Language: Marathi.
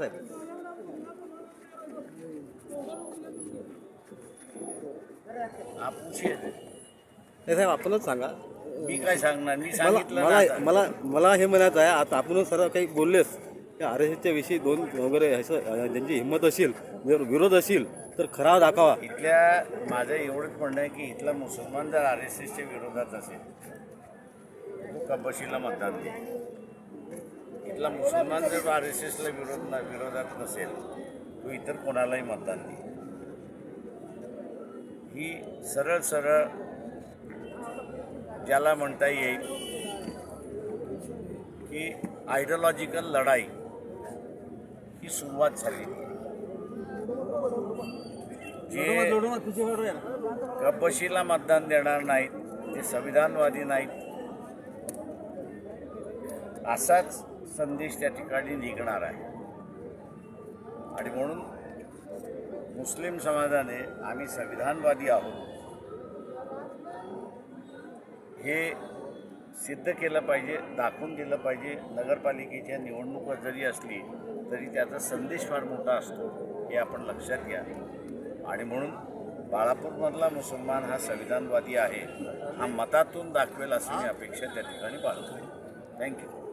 नाही साहेब आपणच सांगा. मी काय सांगणार? मी मला सांगितलं मला आता. मला मला हे म्हणायचं आहे आता आपणच सर्व काही बोललेस त्या आर एस एसच्या विषयी दोन वगैरे असं अं, ज्यांची हिंमत असेल जर विरोध असेल तर खरा दाखवा. इथल्या माझं एवढंच म्हणणं आहे की इथला मुसलमान जर आर एस एसच्या विरोधात असेल तो कबशीला मतदान दे. इथला मुसलमान जर आर एस एसला विरोध विरोधात नसेल तो इतर कोणालाही मतदान देईल ही सरळ सरळ ज्याला म्हणता येईल की आयडिओलॉजिकल लढाई ही सुरुवात झाली. जे कपशीला मतदान देणार नाहीत ते संविधानवादी नाहीत असाच संदेश त्या ठिकाणी निघणार आहे. आणि म्हणून मुस्लिम समाजाने आम्ही संविधानवादी आहोत. हे सिद्ध केलं पाहिजे दाखवून दिलं पाहिजे. नगरपालिकेच्या निवडणुका जरी असली तरी त्याचा संदेश फार मोठा असतो हे आपण लक्षात घ्या. आणि म्हणून बाळापूरमधला मुसलमान हा संविधानवादी आहे हा मतातून दाखवेल अशी मी अपेक्षा त्या ठिकाणी बाळगतो. थँक्यू